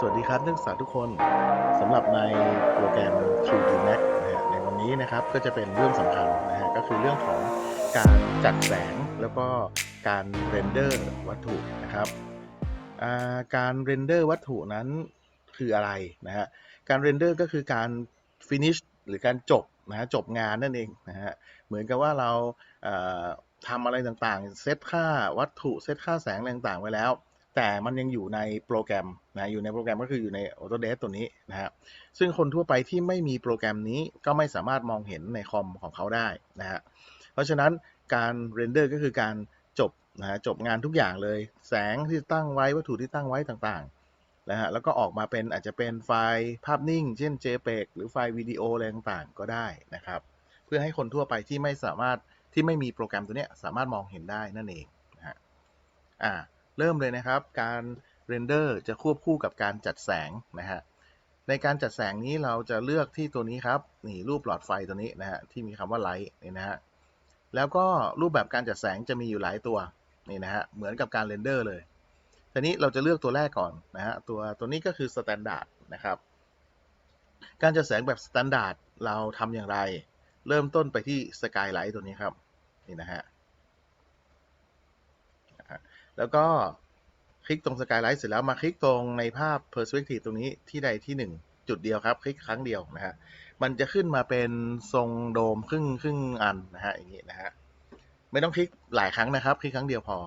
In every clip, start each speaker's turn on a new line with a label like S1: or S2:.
S1: สวัสดีครับนักศึกษาทุกคนสำหรับในโปรแกรม 3D Max นะฮะในวันนี้นะครับก็จะเป็นเรื่องสำคัญนะฮะก็คือเรื่องของการจัดแสงแล้วก็การเรนเดอร์วัตถุนะครับการเรนเดอร์วัตถุนั้นคืออะไรนะฮะการเรนเดอร์ก็คือการ finish หรือการจบนะฮะจบงานนั่นเองนะฮะเหมือนกับว่าเราทำอะไรต่างๆ เซตค่าวัตถุเซตค่าแสงต่างๆไว้แล้ว แต่มันยังอยู่ในโปรแกรมนะอยู่ในโปรแกรมก็คืออยู่ใน Autodesk ตัวนี้นะฮะซึ่งคนทั่วไปที่ไม่มีโปรแกรมนี้ก็ไม่สามารถมองเห็นในคอมของเขาได้นะฮะเพราะฉะนั้นการเรนเดอร์ก็คือการจบนะฮะจบงานทุกอย่างเลย แสงที่ตั้งไว้วัตถุที่ตั้งไว้ต่างๆนะฮะแล้วก็ออกมาเป็นอาจจะเป็นไฟล์ภาพนิ่ง เช่น JPEG หรือไฟล์วิดีโออะไรต่างๆ ก็ได้นะครับ เพื่อให้คนทั่วไปที่ไม่สามารถที่ไม่มีโปรแกรมตัวนี้สามารถมองเห็นได้นั่นเองนะฮะอ่า เริ่มเลยนะครับ การเรนเดอร์จะควบคู่กับการจัดแสงนะฮะในการจัดแสงนี้เราจะเลือกที่ตัวนี้ครับนี่รูปหลอดไฟตัวนี้นะฮะที่มีคำว่าไลท์นี่นะฮะแล้วก็รูปแบบการจัดแสงจะมีอยู่หลายตัวนี่นะฮะเหมือนกับการเรนเดอร์เลยทีนี้เราจะเลือกตัวแรกก่อนนะฮะตัวตัวนี้ก็คือสแตนดาร์ดนะครับการจัดแสงแบบสแตนดาร์ดเราทำอย่างไร เริ่มต้นไปที่สกายไลท์ตัวนี้ครับนี่นะฮะ แล้วก็คลิกตรงสกายไลท์เสร็จแล้วมาคลิกตรงในภาพ Perspective ตรงนี้ที่ใดที่ 1 จุดเดียวครับ คลิกครั้งเดียวนะฮะมันจะขึ้นมาเป็นทรงโดมครึ่งครึ่งอันนะฮะอย่างนี้นะฮะไม่ต้องคลิกหลายครั้งนะครับ คลิกครั้งเดียวพอ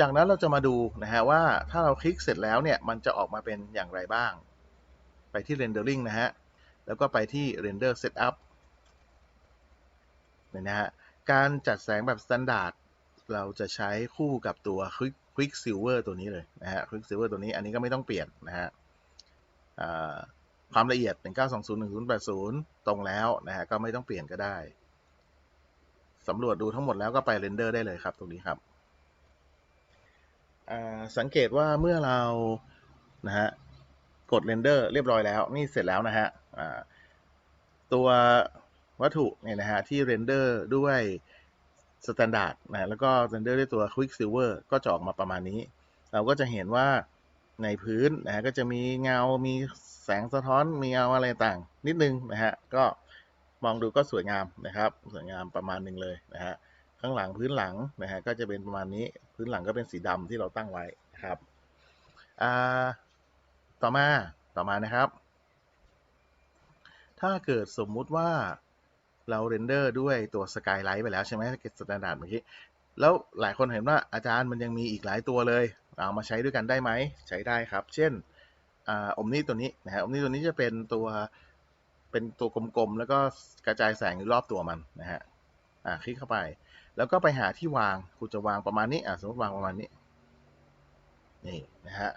S1: จากนั้นเราจะมาดูนะฮะว่าถ้าเราคลิกเสร็จแล้วเนี่ยมันจะออกมาเป็นอย่างไรบ้าง ไปที่ Rendering นะฮะแล้วก็ไปที่ Render Setup เนี่ยนะฮะการจัดแสงแบบ Standard เราจะใช้คู่กับตัว Quick Quicksilver ตัวนี้เลยนะฮะ Quicksilver ตัวนี้อันนี้ก็ไม่ต้องเปลี่ยนนะฮะความละเอียด 19201080 ตรงแล้วนะฮะก็ไม่ต้องเปลี่ยนก็ได้สำรวจดูทั้งหมดแล้วก็ไปเรนเดอร์ได้เลยครับ ตรงนี้ครับสังเกตว่าเมื่อเรานะฮะกดเรนเดอร์เรียบร้อยแล้ว นี่เสร็จแล้วนะฮะตัววัตถุเนี่ยนะฮะที่เรนเดอร์ด้วย สแตนดาร์ดนะแล้วก็เรนเดอร์ด้วยตัว Quicksilver ก็จะออกมาประมาณนี้ เราก็จะเห็นว่าในพื้นนะฮะก็จะมีเงา มีแสงสะท้อน มีเงาอะไรต่างนิดนึงนะฮะ ก็มองดูก็สวยงามนะครับ สวยงามประมาณหนึ่งเลยนะฮะ ข้างหลังพื้นหลังนะฮะก็จะเป็นประมาณนี้ พื้นหลังก็เป็นสีดำที่เราตั้งไว้นะครับ อ่า ต่อมา ต่อมานะครับ ถ้าเกิดสมมุติว่า เราเรนเดอร์ด้วยตัวสกายไลท์ไปแล้วใช่ไหมเกตสแตนดาร์ดเมื่อกี้ แล้วหลายคนเห็นว่าอาจารย์มันยังมีอีกหลายตัวเลย เอามาใช้ด้วยกันได้ไหม ใช้ได้ครับ เช่นอมนี่ตัวนี้นะฮะอมนี่ตัวนี้จะเป็นตัวเป็นตัวกลมๆ แล้วก็กระจายแสงอยู่รอบตัวมันนะฮะ อ่าคลิกเข้าไป แล้วก็ไปหาที่วางกูจะวางประมาณนี้ อ่าสมมติวางประมาณนี้ นี่นะฮะ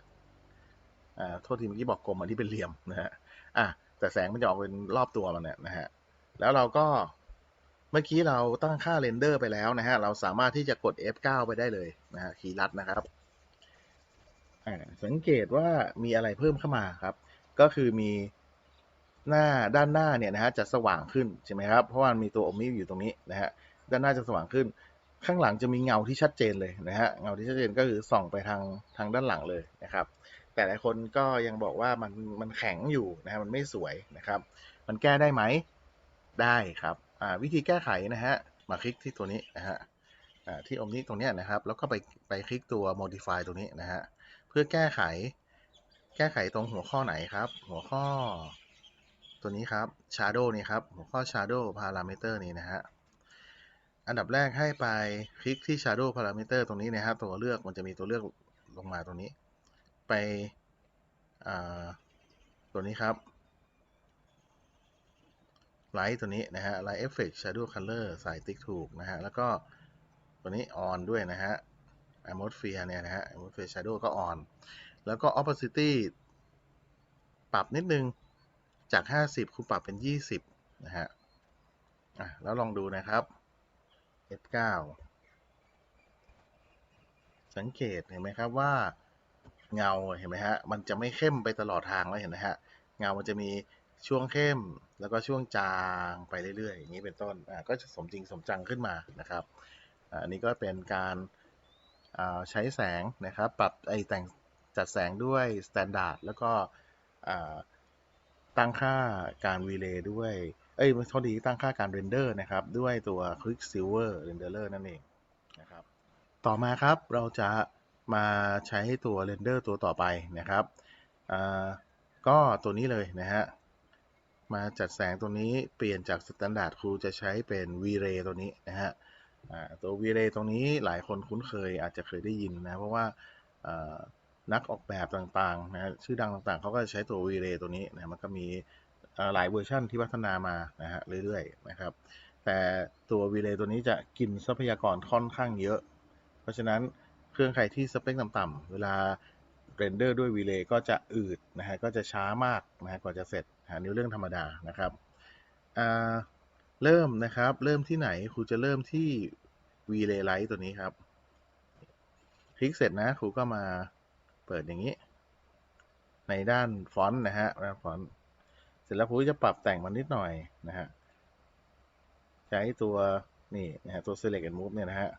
S1: อ่า โทษทีเมื่อกี้บอกกลมอันที่เป็นเหลี่ยมนะฮะ อะแต่แสงมันจะออกเป็นรอบตัวมันเนี่ยนะฮะ แล้วเราก็เมื่อกี้เราตั้งค่าเรนเดอร์ไปแล้วนะฮะ เราสามารถที่จะกด F9 ไปได้เลยนะฮะคีย์ลัดนะครับสังเกตว่ามีอะไรเพิ่มเข้ามาครับ ก็คือมีหน้าด้านหน้าเนี่ยนะฮะจะสว่างขึ้นใช่ไหมครับ เพราะว่ามีตัวอมนิอยู่ตรงนี้นะฮะ ด้านหน้าจะสว่างขึ้น ข้างหลังจะมีเงาที่ชัดเจนเลยนะฮะ เงาที่ชัดเจนก็คือส่องไปทางทางด้านหลังเลยนะครับ แต่หลายคนก็ยังบอกว่ามันมันแข็งอยู่นะฮะ มันไม่สวยนะครับ มันแก้ได้ไหม ได้ครับวิธีแก้ไขนะฮะมาคลิกที่ตัวนี้นะฮะที่อมนี้ตรงนี้นะครับ แล้วก็ไปไปคลิกตัว modify ตัวนี้นะฮะเพื่อแก้ไข แก้ไขตรงหัวข้อไหนครับ หัวข้อ ตัวนี้ครับ shadow นี่ครับหัวข้อ shadow parameter นี้นะฮะอันดับแรกให้ไปคลิกที่ shadow parameter ตรงนี้นะครับ ตัวเลือกมันจะมีตัวเลือกลงมาตรงนี้ ไปตัวนี้ครับ ไลท์ตัวนี้นะฮะไลท์เอฟเฟกต์ shadow color ใส่ติ๊กถูกนะฮะ แล้วก็ตัวนี้ on ด้วยนะฮะ atmosphere เนี่ยนะฮะ atmosphere shadow ก็ on แล้วก็ opacity ปรับนิดนึงจาก 50 คุณปรับเป็น 20 นะฮะอะแล้วลองดูนะครับ F9 สังเกตเห็นไหมครับว่าเงาเห็นไหมฮะ มันจะไม่เข้มไปตลอดทางแล้วเห็นไหมฮะ เงามันจะมี ช่วงเข้มแล้วก็ช่วงจางไปเรื่อยๆ อย่างนี้เป็นต้นก็จะสมจริงสมจังขึ้นมานะครับอันนี้ก็เป็นการใช้แสงนะครับ ปรับไอแต่งจัดแสงด้วย Standard แล้วก็ตั้งค่าการ Relay ด้วย เอ้ยโทษดีตั้งค่าการ Render นะครับ ด้วยตัว Quicksilver Renderer นั่นเองนะครับ ต่อมาครับเราจะมาใช้ตัว Render ตัวต่อไปนะครับ ก็ตัวนี้เลยนะฮะ มาจัดแสงตัวนี้เปลี่ยนจาก Standard ครูจะใช้เป็น V-Ray ตัวนี้นะฮะตัว V-Ray ตรงนี้หลายคนคุ้นเคยอาจจะเคยได้ยินนะเพราะว่านักออกแบบต่างๆนะชื่อดังต่างๆ เขาก็จะใช้ตัว V-Ray ตัวนี้นะมันก็มีหลายเวอร์ชันที่พัฒนามานะฮะเรื่อยๆนะครับ แต่ตัว V-Ray ตัวนี้จะกินทรัพยากรค่อนข้างเยอะ เพราะฉะนั้นเครื่องใครที่สเปคต่ำๆเวลาเรนเดอร์ด้วย V-Ray ก็จะอืดนะฮะก็จะช้ามากนะฮะกว่าจะเสร็จ หานิ้วเรื่องธรรมดานะครับเริ่มนะครับ เริ่มที่ไหนครูจะเริ่มที่ V-Ray Light ตัวนี้ครับ คลิกเสร็จนะครูก็มาเปิดอย่างนี้ ในด้านฟอนต์นะฮะด้านฟอนต์เสร็จแล้วครูจะปรับแต่งมันนิดหน่อยนะฮะใช้ตัวนี่นะฮะตัว select and move เนี่ยนะฮะ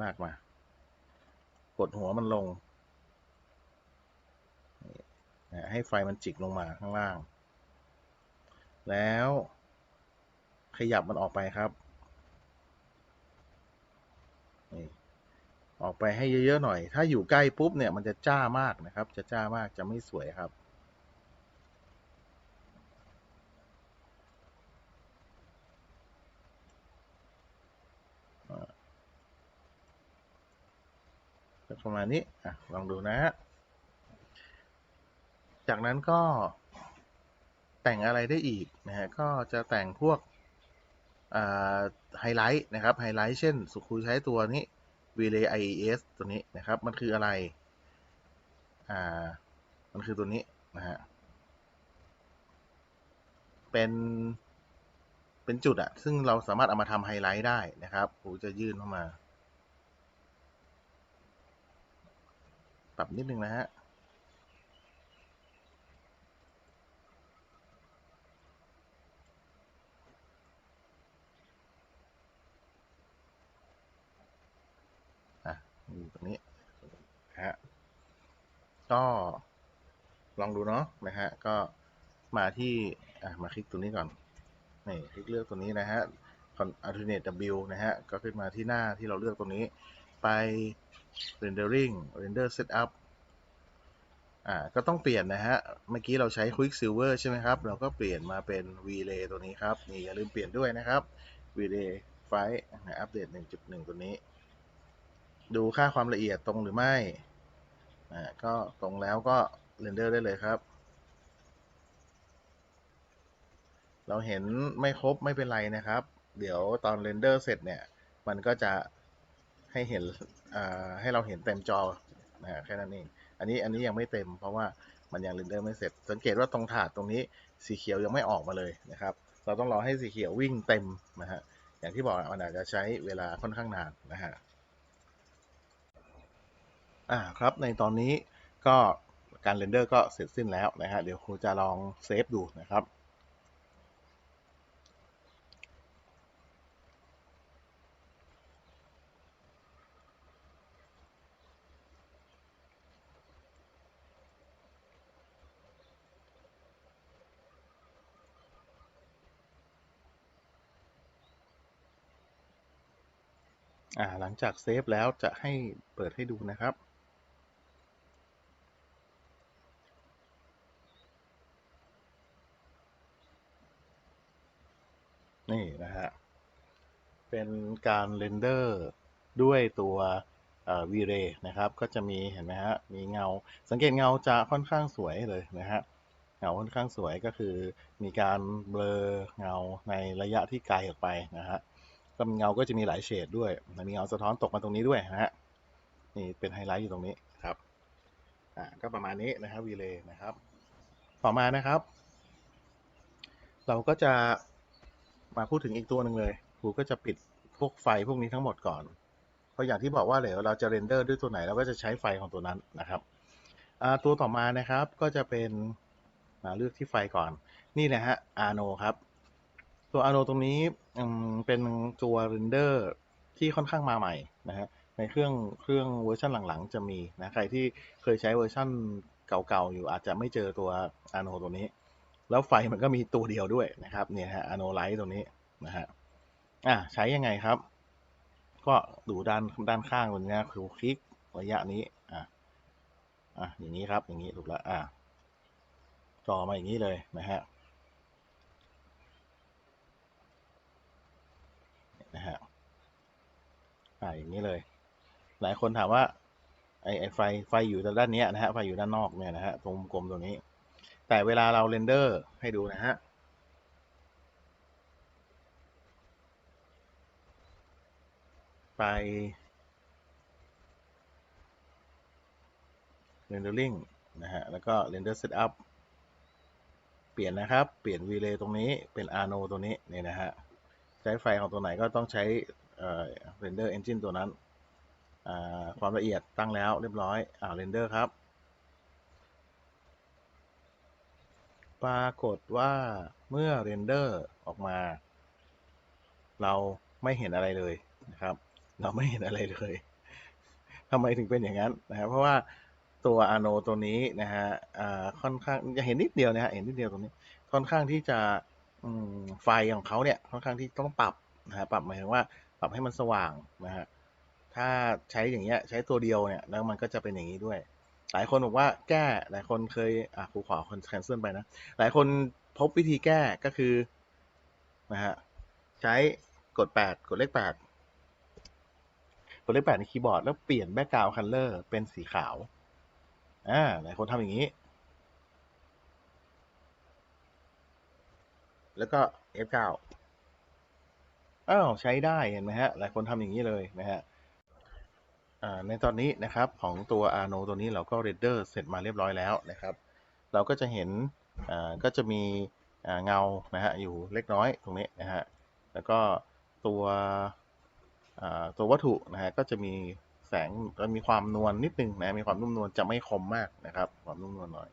S1: ลากมา กดหัวมันลงให้ไฟมันจิกลงมาข้างล่าง แล้ว ขยับมันออกไปครับนี่ออกไปให้เยอะ ๆ หน่อย ถ้าอยู่ใกล้ปุ๊บเนี่ยมันจะจ้ามากนะครับ จะจ้ามากจะไม่สวยครับ ประมาณนี้อะลองดูนะฮะ จากนั้นก็ แต่งอะไรได้อีกนะฮะก็จะแต่งพวกไฮไลท์นะครับไฮไลท์เช่นสุครูใช้ตัวนี้ Relay IES ตัวนี้นะครับ มันคืออะไร อ่า มันคือตัวนี้นะฮะ เป็น เป็นจุดอะซึ่งเราสามารถเอามาทำไฮไลท์ได้นะครับครูจะยื่นเข้ามา ปรับนิดนึงนะฮะอยู่ตรงนี้นะฮะ ก็ลองดูเนาะนะฮะก็มาที่อะมาคลิกตัวนี้ก่อนนี่คลิกเลือกตัวนี้นะฮะ alternate W นะฮะ ก็ขึ้นมาที่หน้าที่เราเลือกตรงนี้ไป rendering render setup อ่าก็ต้องเปลี่ยนนะฮะ เมื่อกี้เราใช้ Quicksilver ใช่ไหมครับ เราก็เปลี่ยนมาเป็น V-Ray ตัวนี้ครับ นี่อย่าลืมเปลี่ยนด้วยนะครับ V-Ray ไฟล์อัปเดต 1.1 ตัวนี้ ดูค่าความละเอียดตรงหรือไม่ อ่าก็ตรงแล้วก็ render ได้เลยครับ เราเห็นไม่ครบไม่เป็นไรนะครับ เดี๋ยวตอนเรนเดอร์เสร็จเนี่ย มันก็จะให้เห็นให้เราเห็นเต็มจอนะแค่นั้นเอง อันนี้อันนี้ยังไม่เต็มเพราะว่ามันยังเรนเดอร์ไม่เสร็จ สังเกตว่าตรงถาดตรงนี้สีเขียวยังไม่ออกมาเลยนะครับ เราต้องรอให้สีเขียววิ่งเต็มนะฮะ อย่างที่บอกมันอาจจะใช้เวลาค่อนข้างนานนะฮะ อ่าครับในตอนนี้ก็การเรนเดอร์ก็เสร็จสิ้นแล้วนะฮะเดี๋ยวครูจะลองเซฟดูนะครับอ่าหลังจากเซฟแล้วจะให้เปิดให้ดูนะครับ นี่นะฮะ เป็นการเรนเดอร์ด้วยตัวเอ่อ V-Ray นะครับก็จะมีเห็นไหมฮะมีเงา สังเกตเงาจะค่อนข้างสวยเลยนะฮะเงาค่อนข้างสวยก็คือมีการเบลอเงาในระยะที่ไกลออกไปนะฮะก็เงาก็จะมีหลายเฉดด้วยมีเงาสะท้อนตกมาตรงนี้ด้วยนะฮะนี่เป็นไฮไลท์อยู่ตรงนี้ครับอ่าก็ประมาณนี้นะครับวีเลนะครับ ต่อมานะครับ เราก็จะมาพูดถึงอีกตัวหนึ่งเลย ครูก็จะปิดพวกไฟพวกนี้ทั้งหมดก่อน เพราะอย่างที่บอกว่าเดี๋ยวเราจะเรนเดอร์ด้วยตัวไหนเราก็จะใช้ไฟของตัวนั้นนะครับตัวต่อมานะครับก็จะเป็นมาเลือกที่ไฟก่อน นี่นะฮะอาโนครับ ตัวอาโนตรงนี้เป็นตัวเรนเดอร์ที่ค่อนข้างมาใหม่นะฮะในในเครื่องเครื่องเวอร์ชันหลังๆ จะมีนะใครที่เคยใช้เวอร์ชันเก่าๆอยู่อาจจะไม่เจอตัวอาโนตัวนี้ แล้วไฟมันก็มีตัวเดียวด้วยนะครับเนี่ยฮะอาโนไลท์ตัวนี้นะฮะ อะใช้ยังไงครับ ก็ดูด้านด้านข้างตรงนี้นะคือคลิกระยะนี้ อะอะอย่างนี้ครับอย่างนี้ถูกแล้วอะจอมาอย่างนี้เลยนะฮะนะฮะอ่าอย่างนี้เลย หลายคนถามว่าไอไอไฟไฟอยู่ด้านนี้นะฮะไฟอยู่ด้านนอกเนี่ยนะฮะตรงกลมตรงนี้ แต่เวลาเราเรนเดอร์ให้ดูนะฮะ ไป rendering นะฮะ แล้วก็ render setup เปลี่ยนนะครับ เปลี่ยน relay ตรงนี้เป็น arno ตัวนี้เนี่ยนะฮะ ใช้ไฟของตัวไหนก็ต้องใช้เอ่อ render engine ตัวนั้น ความละเอียดตั้งแล้วเรียบร้อย อ่า render ครับ ปรากฏว่าเมื่อ render ออกมา เราไม่เห็นอะไรเลยนะครับ เราไม่เห็นอะไรเลยทำไมถึงเป็นอย่างนั้นนะครับเพราะว่าตัว Arno ตัวนี้นะฮะอ่าค่อนข้างจะเห็นนิดเดียวนะฮะเห็นนิดเดียวตรงนี้ค่อนข้างที่จะไฟของเขาเนี่ยค่อนข้างที่ต้องปรับนะฮะปรับหมายถึงว่าปรับให้มันสว่างนะฮะถ้าใช้อย่างเงี้ยใช้ตัวเดียวเนี่ยแล้วมันก็จะเป็นอย่างนี้ด้วย หลายคนบอกว่าแก้หลายคนเคยอะครูขอคนแคนเซิลไปนะหลายคนพบวิธีแก้ก็คือนะฮะใช้กด 8 กดเลข8 ดเลข8ในคีย์บอร์ดแล้วเปลี่ยนแบ็กกราวด์คัลเลอร์เป็นสีขาว อ่าหลายคนทำอย่างนี้ แล้วก็ F9 อ้าวใช้ได้เห็นไหมฮะ หลายคนทำอย่างนี้เลยนะฮะอ่าในตอนนี้นะครับของตัว Arno ตัวนี้เราก็เรนเดอร์เสร็จมาเรียบร้อยแล้วนะครับ เราก็จะเห็นอ่าก็จะมีเงานะฮะอยู่เล็กน้อยตรงนี้นะฮะแล้วก็ตัว ตัววัตถุนะฮะก็จะมีแสงมีความนวลนิดนึงนะมีความนุ่มนวลจะไม่คมมากนะครับความนุ่มนวลหน่อย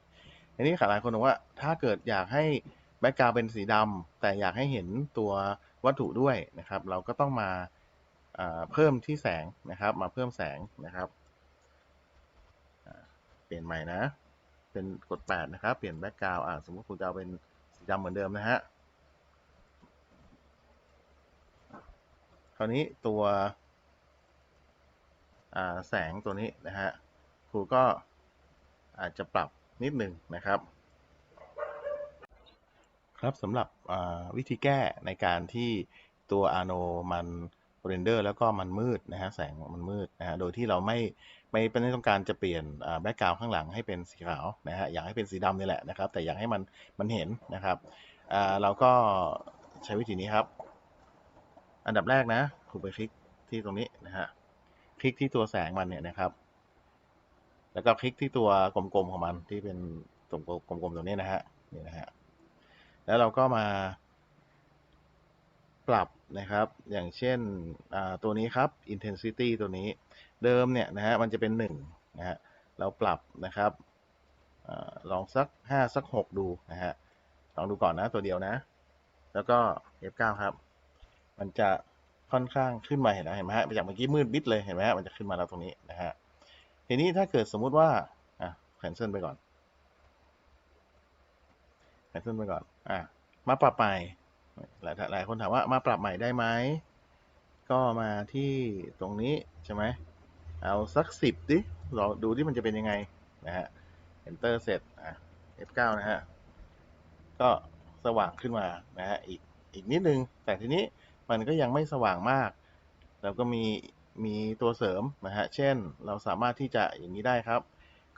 S1: ทีนี้หลายคนบอกว่าถ้าเกิดอยากให้แบ็กกราวเป็นสีดำแต่อยากให้เห็นตัววัตถุด้วยนะครับ เราก็ต้องมาเพิ่มที่แสงนะครับ มาเพิ่มแสงนะครับเปลี่ยนใหม่นะ เป็นกด 8 นะครับ เปลี่ยนแบ็กกราวอ่าสมมติคุณจะเอาเป็นสีดำเหมือนเดิมนะฮะ คราวนี้ตัวแสงตัวนี้นะฮะครูก็อาจจะปรับนิดหนึ่งนะครับ ครับสำหรับวิธีแก้ในการที่ตัว Arno มันเรนเดอร์แล้วก็มันมืดนะฮะแสงมันมืดนะฮะโดยที่เราไม่ไม่ไม่ต้องการจะเปลี่ยนแบ็กกราวข้างหลังให้เป็นสีขาวนะฮะอยากให้เป็นสีดำนี่แหละนะครับ แต่อยากให้มันมันเห็นนะครับเราก็ใช้วิธีนี้ครับ อันดับแรกนะครูไปคลิกที่ตรงนี้นะฮะ คลิกที่ตัวแสงมันเนี่ยนะครับ แล้วก็คลิกที่ตัวกลมๆของมันที่เป็นตรงกลมๆตรงนี้นะฮะ นี่นะฮะ แล้วเราก็มา ปรับนะครับ อย่างเช่นตัวนี้ครับ intensity ตัวนี้ เดิมเนี่ยนะฮะ มันจะเป็น1นะฮะ เราปรับนะครับอลองสัก 5 สัก 6 ดูนะฮะ ลองดูก่อนนะตัวเดียวนะ แล้วก็ F9 ครับ มันจะค่อนข้างขึ้นมาเห็นไหมเห็นไหมฮะจากเมื่อกี้มืดมิดเลยเห็นไหมฮะมันจะขึ้นมาแล้วตรงนี้นะฮะทีนี้ถ้าเกิดสมมุติว่าอะแคนเซิลไปก่อนแคนเซิลไปก่อนอะมาปรับใหม่หลายหลายคนถามว่ามาปรับใหม่ได้ไหมก็มาที่ตรงนี้ใช่ไหมเอาสักสิบดิรอดูที่มันจะเป็นยังไงนะฮะ enter เสร็จอะ F9 นะฮะ ก็สว่างขึ้นมานะฮะอีกอีกนิดนึงแต่ทีนี้ มันก็ยังไม่สว่างมาก เราก็มีมีตัวเสริมนะฮะ เช่น เราสามารถที่จะอย่างนี้ได้ครับ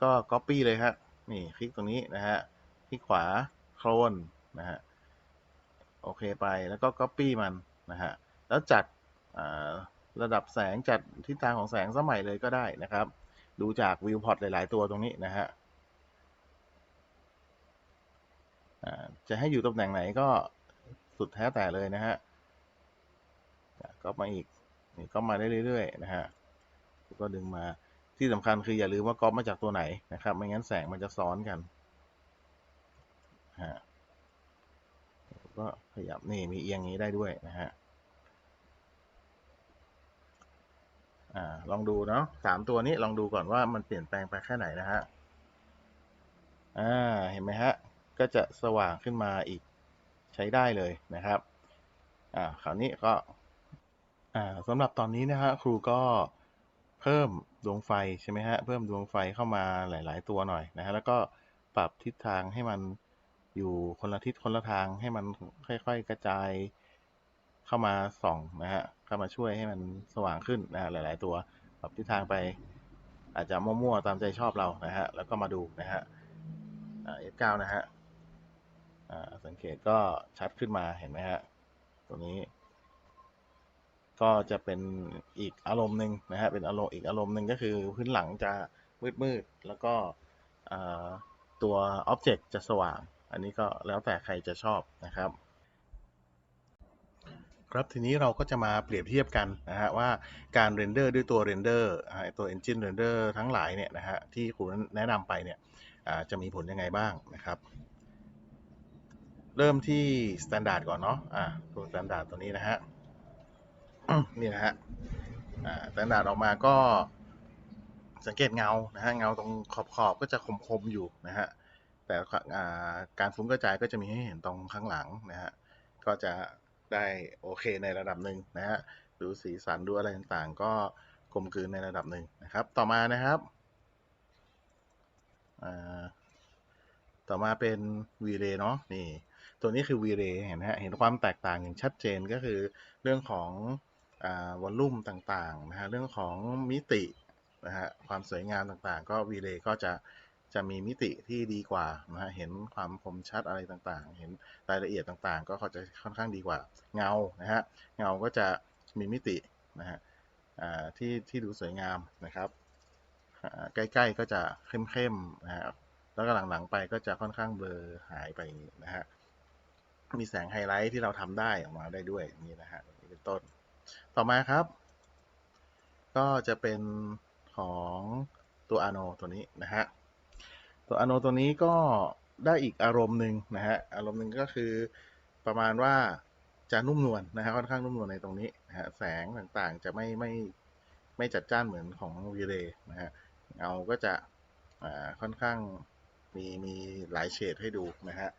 S1: ก็ copy เลยครับนี่คลิกตรงนี้นะฮะคลิกขวาโคลนนะฮะโอเคไปแล้วก็ Copy มันนะฮะแล้วจัดระดับแสงจัดทิศทางของแสงสมัยเลยก็ได้นะครับ ดูจากวิวพอร์ตหลาย ๆ ตัวตรงนี้นะฮะจะให้อยู่ตำแหน่งไหนก็สุดแท้แต่เลยนะฮะ ก็มาอีกนี่ก็มาได้เรื่อยๆนะฮะก็ดึงมาที่สำคัญคืออย่าลืมว่าก๊อปมาจากตัวไหนนะครับ ไม่งั้นแสงมันจะซ้อนกันฮะก็ขยับนี่มีเอียงนี้ได้ด้วยนะฮะอ่าลองดูเนาะสามตัวนี้ลองดูก่อนว่ามันเปลี่ยนแปลงไปแค่ไหนนะฮะอ่าเห็นไหมฮะก็จะสว่างขึ้นมาอีกใช้ได้เลยนะครับอ่าคราวนี้ก็ อ่าสำหรับตอนนี้นะฮะครูก็เพิ่มดวงไฟใช่ไหมฮะเพิ่มดวงไฟเข้ามาหลาย ๆ ตัวหน่อยนะฮะแล้วก็ปรับทิศทางให้มันอยู่คนละทิศคนละทางให้มันค่อย ๆ กระจายเข้ามาส่องนะฮะเข้ามาช่วยให้มันสว่างขึ้นนะฮะหลาย ๆ ตัวปรับทิศทางไป อาจจะมั่วๆตามใจชอบเรานะฮะแล้วก็มาดูนะฮะอ่า F9 นะฮะสังเกตก็ชัดขึ้นมาเห็นไหมฮะตัวนี้ ก็จะเป็นอีกอารมณ์หนึ่งนะฮะเป็นอารมณ์อีกอารมณ์หนึ่งก็คือพื้นหลังจะมืดๆแล้วก็ตัวอ็อบเจกต์จะสว่าง อันนี้ก็แล้วแต่ใครจะชอบนะครับ ครับทีนี้เราก็จะมาเปรียบเทียบกันนะฮะว่าการเรนเดอร์ด้วยตัวเรนเดอร์ตัว Engine Render ทั้งหลายเนี่ยนะฮะที่ครูแนะนำไปเนี่ยจะมีผลยังไงบ้างนะครับ เริ่มที่ Standard ก่อนเนาะอ่าตัว Standard ตัวนี้นะฮะ นี่นะฮะอ่า Standard ออกมาก็สังเกตเงานะฮะเงาตรงขอบขอบๆก็จะคมๆอยู่นะฮะแต่การฟุ้งกระจายก็จะมีให้เห็นตรงข้างหลังนะฮะก็จะได้โอเคในระดับหนึ่งนะฮะดูสีสันดูอะไรต่างๆ ก็กลมกลืนในระดับหนึ่งนะครับ ต่อมานะครับอ่าต่อมาเป็น V-Ray เนาะนี่ ตัวนี้คือ V-Ray เห็นไหมฮะเห็นความแตกต่างอย่างชัดเจนก็คือเรื่องของ วอลลุ่มต่างๆนะฮะเรื่องของมิตินะฮะความสวยงามต่างๆ ก็ V-Ray ก็จะจะมีมิติที่ดีกว่านะฮะเห็นความคมชัดอะไรต่างๆ เห็นรายละเอียดต่างๆ ก็เขาจะค่อนข้างดีกว่า เงานะฮะเงาก็จะมีมิตินะฮะที่ที่ดูสวยงามนะครับใกล้ๆก็จะเข้มๆนะฮะแล้วก็หลังๆไปก็จะค่อนข้างเบลอหายไปนะฮะมีแสงไฮไลท์ที่เราทำได้ออกมาได้ด้วยนี่นะฮะนี่เป็นต้น ต่อมาครับ ก็จะเป็นของตัวอาโนตัวนี้นะฮะ ตัวอาโนตัวนี้ก็ได้อีกอารมณ์หนึ่งนะฮะ อารมณ์หนึ่งก็คือประมาณว่าจะนุ่มนวลนะฮะค่อนข้างนุ่มนวลในตรงนี้นะฮะแสงต่างๆจะไม่ไม่ไม่จัดจ้านเหมือนของวีเรนะฮะเงาก็จะค่อนข้างมีมีหลายเฉดให้ดูนะฮะ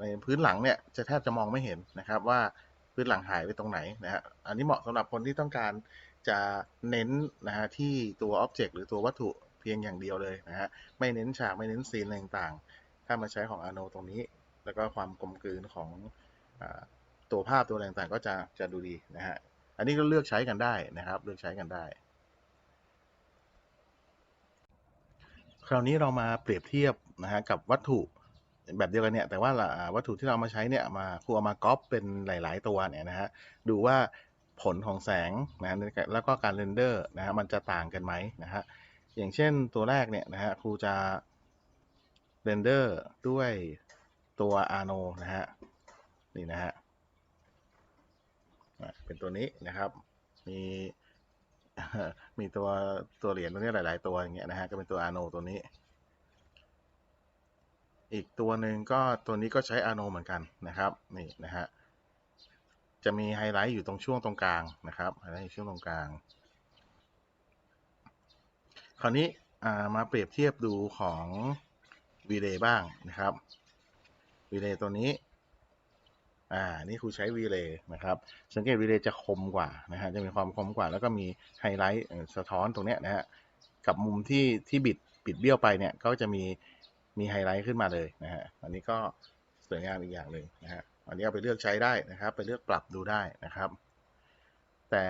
S1: ในพื้นหลังเนี่ยจะแทบจะมองไม่เห็นนะครับว่า พื้นหลังหายไปตรงไหนนะฮะอันนี้เหมาะสำหรับคนที่ต้องการจะเน้นนะฮะที่ตัวอ็อบเจกต์หรือตัววัตถุเพียงอย่างเดียวเลยนะฮะไม่เน้นฉากไม่เน้นซีนอะไรต่างๆ ถ้ามาใช้ของอาโนตรงนี้ แล้วก็ความกลมกลืนของอตัวภาพตัวอะไรต่างๆ ก็จะจะดูดีนะฮะอันนี้ก็เลือกใช้กันได้นะครับ เลือกใช้กันได้ คราวนี้เรามาเปรียบเทียบนะฮะกับวัตถุ แบบเดียวกันเนี่ยแต่ว่าวัตถุที่เรามาใช้เนี่ยมาครูเอามาก๊อปเป็นหลาย ๆ ตัวเนี่ยนะฮะดูว่าผลของแสงนะแล้วก็การเรนเดอร์นะฮะมันจะต่างกันไหมนะฮะอย่างเช่นตัวแรกเนี่ยนะฮะครูจะเรนเดอร์ด้วยตัว Arno นนะฮะนี่นะฮะเป็นตัวนี้นะครับ มีมีตัวตัวเหรียญตัวนี้หลาย ๆ ตัวอย่างเงี้ยนะฮะก็เป็นตัว Arno ตัวนี้ อีกตัวหนึ่งก็ตัวนี้ก็ใช้ Arno เหมือนกันนะครับ นี่นะฮะ จะมีไฮไลท์อยู่ตรงช่วงตรงกลางนะครับไฮไลท์อยู่ช่วงตรงกลาง คราวนี้มาเปรียบเทียบดูของวีเ a y บ้างนะครับวีเ a y ตัวนี้ อ่า นี่ครูใช้วีเ a y นะครับ สังเกตวีเ a y จะคมกว่านะฮะ จะมีความคมกว่า แล้วก็มีไฮไลท์สะท้อนตรงเนี้ยนะฮะ กับมุมที่ที่บิดบิดเบี้ยวไปเนี่ย ก็จะมี มีไฮไลท์ขึ้นมาเลยนะฮะอันนี้ก็สวยงามอีกอย่างหนึ่งนะฮะอันนี้เอาไปเลือกใช้ได้นะครับ ไปเลือกปรับดูได้นะครับ แต่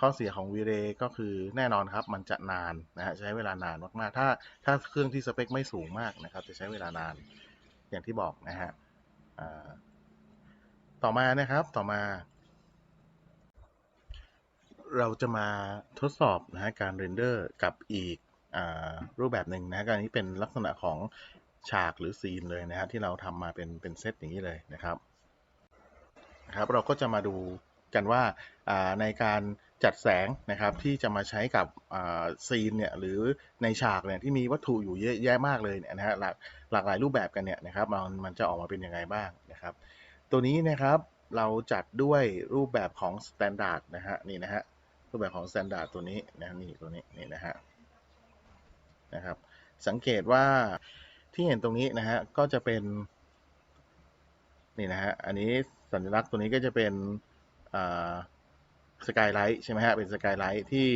S1: ข้อเสียของวีเรก็คือแน่นอนครับมันจะนานนะฮะใช้เวลานานมากๆ ถ้าถ้าเครื่องที่สเปคไม่สูงมากนะครับ จะใช้เวลานานอย่างที่บอกนะฮะต่อมานะครับต่อมา เราจะมาทดสอบนะฮะการเรนเดอร์กับอีก รูปแบบหนึ่งนะการนี้เป็นลักษณะของฉากหรือซีนเลยนะฮะที่เราทำมาเป็นเป็นเซตอย่างนี้เลยนะครับนะครับ เราก็จะมาดูกันว่าในการจัดแสงนะครับที่จะมาใช้กับซีนเนี่ยหรือในฉากเนี่ยที่มีวัตถุอยู่เยอะแยะมากเลยเนี่ยนะฮะหลากหลากหลายรูปแบบกันเนี่ยนะครับมันมันจะออกมาเป็นยังไงบ้างนะครับ ตัวนี้นะครับเราจัดด้วยรูปแบบของ Standard นะฮะนี่นะฮะรูปแบบของ standard ตัวนี้นะนี่ตัวนี้นี่นะฮะ นะครับ สังเกตว่าที่เห็นตรงนี้นะฮะก็จะเป็นนี่นะฮะอันนี้สัญลักษณ์ตัวนี้ก็จะเป็นสกายไลท์ใช่ไหมฮะเป็นสกายไลท์ที่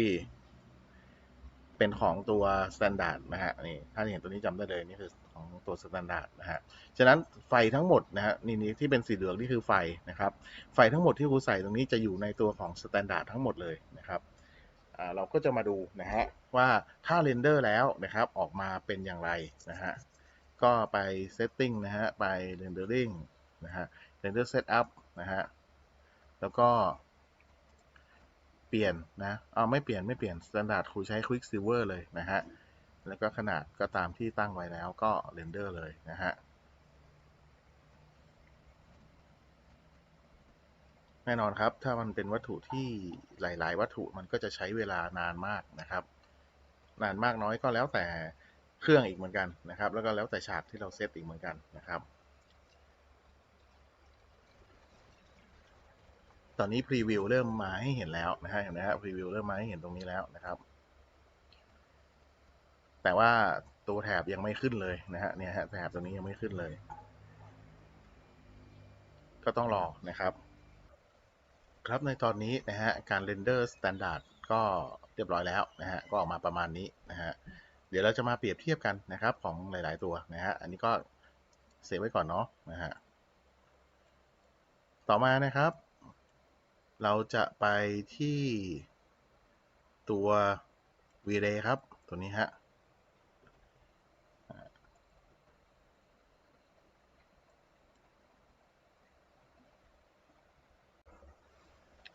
S1: เป็นของตัว standard นะฮะนี่ถ้าเห็นตัวนี้จำได้เลยนี่คือของตัว standard นะฮะฉะนั้นไฟทั้งหมดนะฮะนี่นี่ที่เป็นสีเหลืองนี่คือไฟนะครับ ไฟทั้งหมดที่ครูใส่ตรงนี้จะอยู่ในตัวของ standard ทั้งหมดเลยนะครับ เราก็จะมาดูนะฮะว่าถ้าเรนเดอร์แล้วนะครับออกมาเป็นอย่างไรนะฮะก็ไป setting นะฮะไป rendering นะฮะ render setup นะฮะแล้วก็เปลี่ยนนะเอาไม่เปลี่ยนไม่เปลี่ยน standard ครูใช้ quicksilver เลยนะฮะแล้วก็ขนาดก็ตามที่ตั้งไว้แล้วก็ render เลยนะฮะ แน่นอนครับ ถ้ามันเป็นวัตถุที่หลาย ๆ วัตถุมันก็จะใช้เวลานานมากนะครับ นานมากน้อยก็แล้วแต่เครื่องอีกเหมือนกันนะครับ แล้วก็แล้วแต่ฉากที่เราเซตอีกเหมือนกันนะครับ ตอนนี้พรีวิวเริ่มมาให้เห็นแล้วนะฮะเห็นไหมฮะพรีวิวเริ่มมาให้เห็นตรงนี้แล้วนะครับ แต่ว่าตัวแถบยังไม่ขึ้นเลยนะฮะเนี่ยฮะแถบตัวนี้ยังไม่ขึ้นเลย ก็ต้องรอนะครับ ครับในตอนนี้นะฮะการเรนเดอร์สแตนดาร์ดก็เรียบร้อยแล้วนะฮะก็ออกมาประมาณนี้นะฮะเดี๋ยวเราจะมาเปรียบเทียบกันนะครับของหลาย ๆ ตัวนะฮะอันนี้ก็เซฟไว้ก่อนเนาะนะฮะต่อมานะครับ เราจะไปที่ตัว v r a y ครับ ตัวนี้ฮะ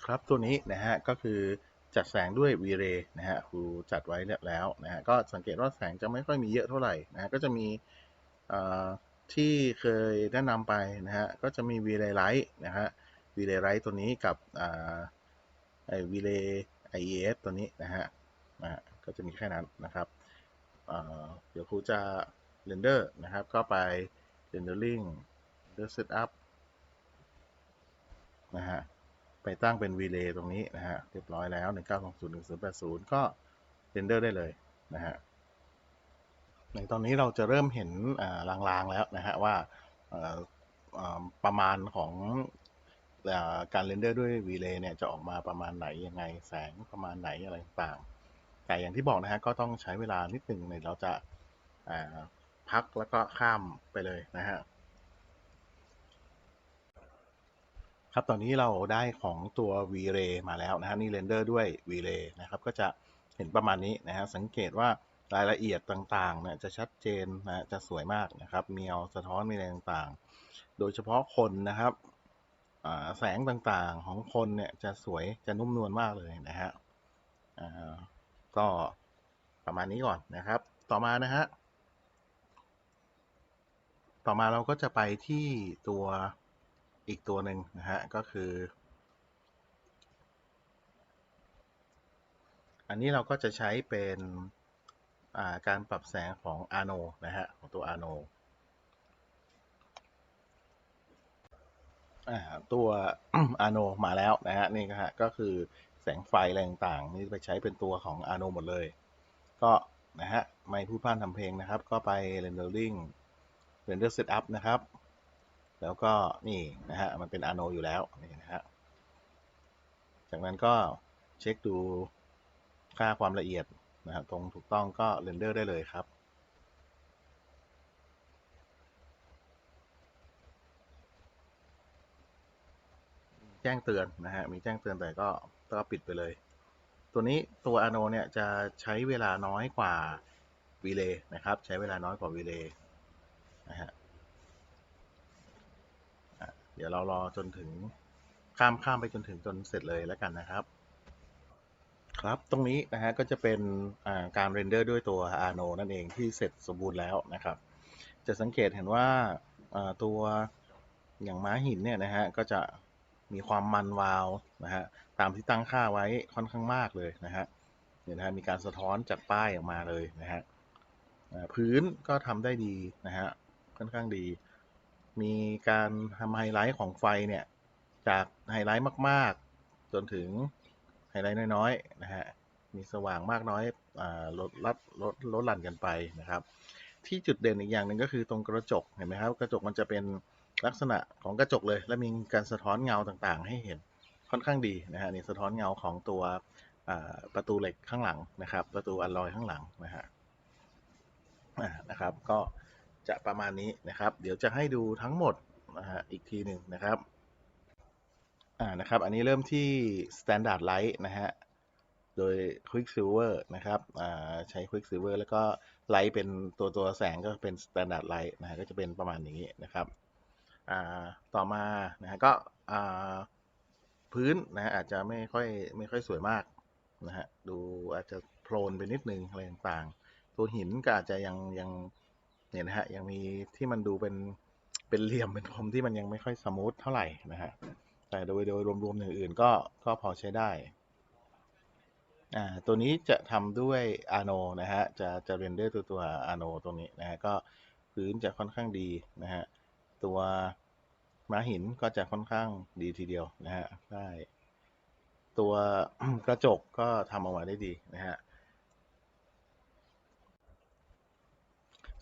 S1: ครับตัวนี้นะฮะก็คือจัดแสงด้วย v r a y นะฮะครูจัดไว้แล้วนะฮะก็สังเกตว่าแสงจะไม่ค่อยมีเยอะเท่าไหร่นะฮะก็จะมีที่เคยแนะนำไปนะฮะก็จะมี v r a y Light นะฮะ v r a y Light ตัวนี้กับไอ้ v r a y IES ตัวนี้นะฮะนะฮะก็จะมีแค่นั้นนะครับเดี๋ยวครูจะเรนเดอร์นะครับก็ไป rendering render setup นะฮะ ไปตั้งเป็น relay ตรงนี้นะฮะเรียบร้อยแล้ว 19201080 ก็เรนเดอร์ได้เลยนะฮะในตอนนี้เราจะเริ่มเห็นลางๆแล้วนะฮะว่าประมาณของการเรนเดอร์ด้วย relay เนี่ยจะออกมาประมาณไหนยังไงแสงประมาณไหนอะไรต่างๆแต่อย่างที่บอกนะฮะก็ต้องใช้เวลานิดหนึ่งในเราจะพักแล้วก็ข้ามไปเลยนะฮะ ครับตอนนี้เราได้ของตัว V-Ray มาแล้วนะฮะนี่เรนเดอร์ด้วย V-Ray นะครับก็จะเห็นประมาณนี้นะฮะสังเกตว่ารายละเอียดต่างๆเนี่ยจะชัดเจนนะจะสวยมากนะครับมีเงาสะท้อนมีอะไรต่างๆ โดยเฉพาะคนนะครับแสงต่างๆของคนเนี่ยจะสวยจะนุ่มนวลมากเลยนะฮะก็ประมาณนี้ก่อนนะครับ ต่อมานะฮะต่อมาเราก็จะไปที่ตัว อีกตัวหนึ่งนะฮะก็คือ อันนี้เราก็จะใช้เป็นการปรับแสงของ Arno นะฮะของตัว Arno ตัว Arno มาแล้วนะฮะนี่ก็ฮะก็คือแสงไฟแรงต่างนี่ไปใช้เป็นตัวของ Arno หมดเลย ก็นะฮะไม่พูดพลาดทำเพลงนะครับ ก็ไป rendering render setup นะครับ แล้วก็นี่นะฮะมันเป็นอะโนอยู่แล้วนี่นะฮะจากนั้นก็เช็คดูค่าความละเอียดนะฮะตรงถูกต้องก็เรนเดอร์ได้เลยครับ แจ้งเตือนนะฮะมีแจ้งเตือนแต่ก็ก็ปิดไปเลย ตัวนี้ตัวอะโนเนี่ยจะใช้เวลาน้อยกว่าวีเลย์นะครับ ใช้เวลาน้อยกว่าวีเลย์นะฮะ เดี๋ยวเรารอจนถึงข้ามข้ามไปจนถึงจนเสร็จเลยแล้วกันนะครับ ครับตรงนี้นะฮะก็จะเป็นการเรนเดอร์ด้วยตัว Arno นั่นเองที่เสร็จสมบูรณ์แล้วนะครับ จะสังเกตเห็นว่าตัวอย่างม้าหินเนี่ยนะฮะก็จะมีความมันวาวนะฮะตามที่ตั้งค่าไว้ค่อนข้างมากเลยนะฮะเนี่ยนะฮะมีการสะท้อนจากป้ายออกมาเลยนะฮะพื้นก็ทำได้ดีนะฮะค่อนข้างดี มีการทำไฮไลท์ของไฟเนี่ย จากไฮไลท์มาก ๆ จนถึงไฮไลท์น้อย ๆ นะฮะ มีสว่างมากน้อยอลดลัดลดลดหลั่นกันไปนะครับ ที่จุดเด่นอีกอย่างหนึ่งก็คือตรงกระจก เห็นไหมครับ กระจกมันจะเป็นลักษณะของกระจกเลย และมีการสะท้อนเงาต่างๆ ให้เห็นค่อนข้างดีนะฮะนี่สะท้อนเงาของตัวประตูเหล็กข้างหลังนะครับ ประตูอัลลอยข้างหลังนะฮะนะครับ ก็ จะประมาณนี้นะครับ เดี๋ยวจะให้ดูทั้งหมดนะฮะอีกทีหนึ่งนะครับอ่านะครับ อันนี้เริ่มที่ Standard Light นะฮะโดย Quicksilver นะครับอ่าใช้ Quicksilver แล้วก็ไลท์เป็นตัวตัวแสงก็เป็น Standard Light นะฮะก็จะเป็นประมาณนี้นะครับอ่าต่อมานะฮะก็อ่าพื้นนะฮะอาจจะไม่ค่อยไม่ค่อยสวยมากนะฮะดูอาจจะโพลนไปนิดนึงอะไรต่างๆ ตัวหินก็อาจจะยังยัง เนี่ยนะฮะยังมีที่มันดูเป็นเป็นเหลี่ยมเป็นพรมที่มันยังไม่ค่อยสมูทเท่าไหร่นะฮะแต่โดยโดยรวมๆอย่างอื่นก็ก็พอใช้ได้อ่าตัวนี้จะทำด้วย Arno นะฮะจะจะเรนเดอร์ตัวตัว Arno ตรงนี้นะฮะก็พื้นจะค่อนข้างดีนะฮะตัวม้าหินก็จะค่อนข้างดีทีเดียวนะฮะได้ตัวกระจกก็ทำออกมาได้ดีนะฮะ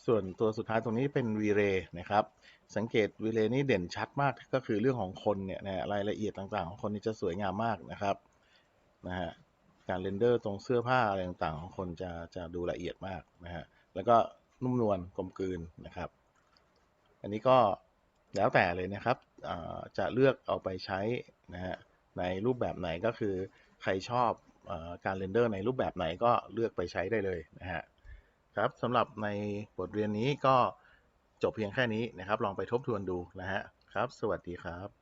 S1: ส่วนตัวสุดท้ายตรงนี้เป็นวีเรนะครับ สังเกตวีเรนี่เด่นชัดมากก็คือเรื่องของคนเนี่ยนะรายละเอียดต่างๆ ของคนนี่จะสวยงามมากนะครับนะฮะการเรนเดอร์ตรงเสื้อผ้าอะไรต่างๆ ของคนจะจะดูละเอียดมากนะฮะแล้วก็นุ่มนวลกลมกลืนนะครับ อันนี้ก็แล้วแต่เลยนะครับจะเลือกเอาไปใช้นะฮะในรูปแบบไหนก็คือใครชอบอการเรนเดอร์ในรูปแบบไหนก็เลือกไปใช้ได้เลยนะฮะ ครับสำหรับในบทเรียนนี้ก็จบเพียงแค่นี้นะครับ ลองไปทบทวนดูนะฮะครับ สวัสดีครับ